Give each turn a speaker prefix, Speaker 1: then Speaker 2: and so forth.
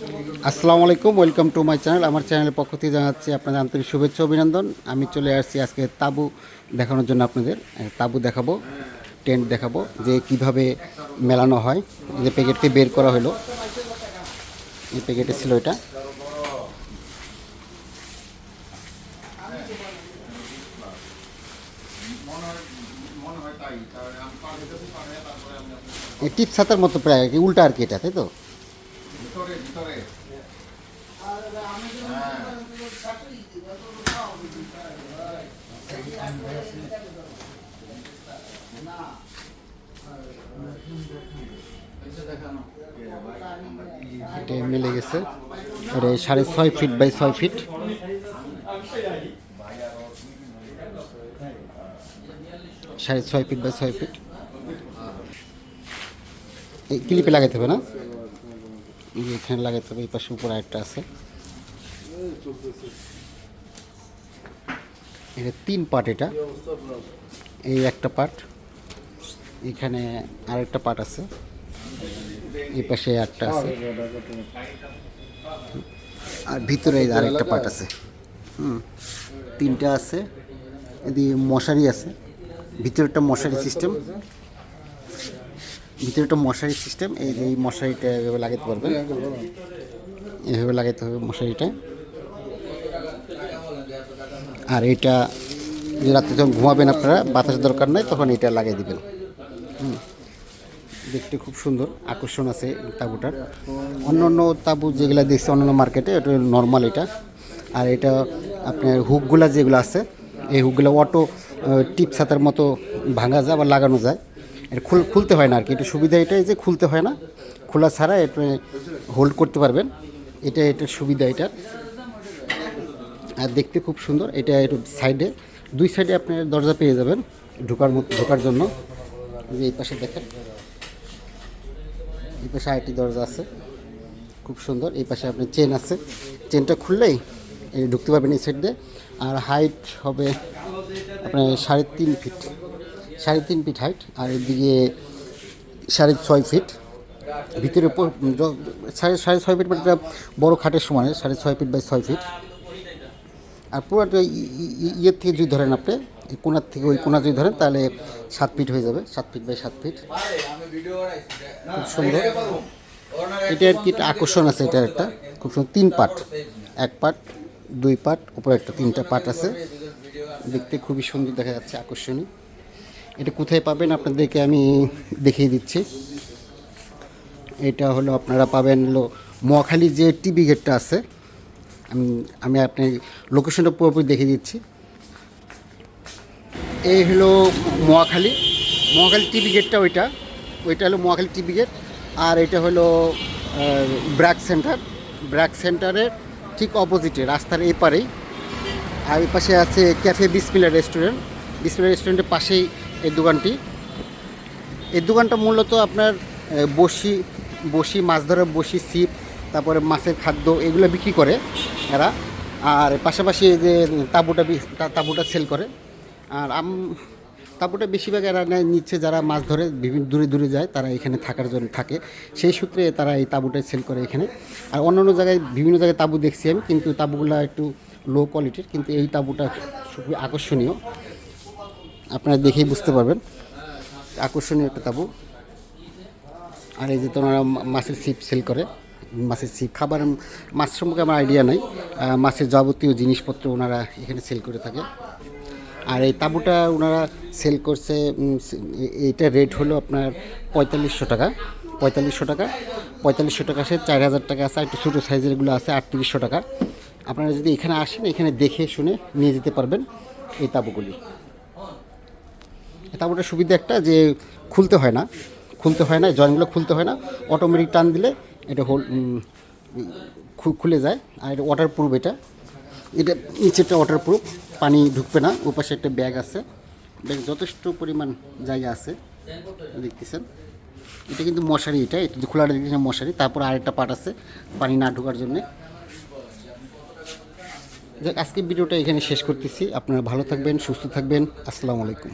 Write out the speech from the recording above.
Speaker 1: আসসালামু আলাইকুম, welcome to my channel. আমার চ্যানেলের পক্ষ থেকে জানাচ্ছি আপনাদের আন্তরিক শুভেচ্ছা, অভিনন্দন। আমি চলে আসছি আজকে তাবু দেখানোর জন্য আপনাদের। তাবু দেখাবো, টেন্ট দেখাবো, যে কীভাবে মেলানো হয়। যে প্যাকেট থেকে বের করা হলো, এই প্যাকেটে ছিল এটা। টিপ ছাতার মতো প্রায় উল্টা আর কি এটা, তাই তো? এটা মিলে গেছে। এটা সাড়ে ছয় ফিট বাই ছয় ফিট। সাড়ে ছয় ফিট বাই ছয় ফিট। এই ক্লিপে লাগাইতে হবে না? এই এখানে লাগাইতে হবে এই পাশে উপরে আরেকটা আছে। এটা তিন পার্ট এটা। এই একটা পার্ট। এখানে আরেকটা পার্ট আছে। এই পাশে একটা আছে। আর ভিতরে আরেকটা পার্ট আছে। হুম। তিনটা আছে। এদিকে মশারি আছে। ভিতরেরটা মশারি সিস্টেম ভিতরে একটা মশারি সিস্টেম এই যে এই মশারিটা এভাবে লাগাতে পারবেন। এভাবে লাগাতে হবে মশারিটা। আর এটা রাত্রে যখন ঘুমাবেন আপনারা বাতাস দরকার নাই, তখন এটা লাগিয়ে দেবেন। দেখতে খুব সুন্দর, আকর্ষণ আছে তাঁবুটার। অন্য অন্য তাঁবু যেগুলো দেখছি অন্যান্য মার্কেটে, এটা নর্মাল এটা। আর এটা আপনার হুকগুলা যেগুলো আছে, এই হুকগুলো অটো টিপ ছাতার মতো ভাঙা যায় বা লাগানো যায়। এটা খুল খুলতে হয় না আর কি। এটা সুবিধা এটাই যে খুলতে হয় না। খোলা ছাড়া এটা হোল্ড করতে পারবেন। এটা এটার সুবিধা এটার আর দেখতে খুব সুন্দর। এটা একটু সাইডে দুই সাইডে আপনি দরজা পেয়ে যাবেন ঢোকার মতো ঢোকার জন্য। যে এই পাশে দেখেন। এই পাশে আরেকটি দরজা আছে। খুব সুন্দর। এই পাশে আপনার চেন আছে। চেনটা খুললেই ঢুকতে পারবেন এই সাইড দিয়ে। আর হাইট হবে আপনার সাড়ে তিন ফিট সাড়ে তিন ফিট হাইট আর এদিকে সাড়ে ছয় ফিট। ভিতরে সাড়ে সাড়ে ছয় ফিট মানে একটা বড় খাটের সমানে, সাড়ে ছয় ফিট বাই ছয় ফিট। আর পুরোটা ইয়ের থেকে যদি ধরেন আপনি কোনার থেকে ওই কোনা যদি ধরেন, তাহলে সাত ফিট হয়ে যাবে, সাত ফিট বাই সাত ফিট। খুব সুন্দর। এটা আর কি আকর্ষণ আছে এটা একটা। খুব সুন্দর, তিন পার্ট এক পার্ট দুই পার্ট উপরে একটা তিনটা পার্ট আছে। দেখতে খুবই সুন্দর দেখা যাচ্ছে, আকর্ষণীয়। এটা কোথায় পাবেন আপনাদেরকে আমি দেখিয়ে দিচ্ছি। এটা হলো আপনারা পাবেন হলো মহাখালী যে টিভি গেটটা আছে, আমি আমি আপনি লোকেশনটা পুরোপুরি দেখিয়ে দিচ্ছি। এই হলো মহাখালী। মহাখালী টিভি গেটটা ওইটা। ওইটা হলো মহাখালী টিভি গেট। আর এটা হলো ব্র্যাক সেন্টার। ব্র্যাক সেন্টারের ঠিক অপোজিটে, রাস্তার এপারেই। আর এই পাশে আছে ক্যাফে বিসমিলা রেস্টুরেন্ট বিসমিলা রেস্টুরেন্টের পাশেই এই দোকানটি। এই দোকানটা মূলত আপনার বসি বসি, মাছ ধরার বসি, ছিপ, তারপরে মাছের খাদ্য এগুলো বিক্রি করে এরা। আর পাশাপাশি যে তাঁবুটা তাঁবুটা সেল করে। আর আম, তাঁবুটা বেশিরভাগ এরা নেয় নিচ্ছে যারা মাছ ধরে, বিভিন্ন দূরে দূরে যায়, তারা এখানে থাকার জন্য থাকে। সেই সূত্রে তারা এই তাঁবুটাই সেল করে এখানে। আর অন্য অন্য জায়গায়, বিভিন্ন জায়গায় তাঁবু দেখছি আমি, কিন্তু তাঁবুগুলো একটু লো কোয়ালিটির কিন্তু এই তাঁবুটা খুবই আকর্ষণীয়। আপনারা দেখেই বুঝতে পারবেন। আকর্ষণীয় একটা তাঁবু। আর এই যে তোমরা মাছের ছিপ সেল করে। মাছের ছিপ, খাবার মাছ সম্পর্কে আমার আইডিয়া নাই। মাছের যাবতীয় জিনিসপত্র ওনারা এখানে সেল করে থাকে। আর এই তাঁবুটা ওনারা সেল করছে এইটা রেট হলো আপনার পঁয়তাল্লিশশো টাকা। পঁয়তাল্লিশশো টাকা। পঁয়তাল্লিশশো টাকা আছে চার হাজার টাকা আছে, আর একটু ছোটো সাইজের সাইজেরগুলো আছে, আটত্রিশশো টাকা। আপনারা যদি এখানে আসেন, এখানে দেখে শুনে নিয়ে যেতে পারবেন এই তাঁবুগুলি। তারপরে সুবিধা একটা যে খুলতে হয় না, খুলতে হয় না জয়েন্টগুলো খুলতে হয় না। অটোমেটিক টান দিলে এটা হোল খুলে যায়। আর এটা ওয়াটার প্রুফ এটা। এটা নিচেরটা ওয়াটার প্রুফ পানি ঢুকবে না, ওপাশে একটা ব্যাগ আছে। ব্যাগ যথেষ্ট পরিমাণ জায়গা আছে। দেখতেছেন? এটা কিন্তু মশারি, এটা এটা খোলাটা দেখতেছেন মশারি। তারপর আরেকটা পার্ট আছে, পানি না ঢোকার জন্যে। যাক আজকে ভিডিওটা এখানে শেষ করতেছি। আপনারা ভালো থাকবেন, সুস্থ থাকবেন। আসসালামু আলাইকুম।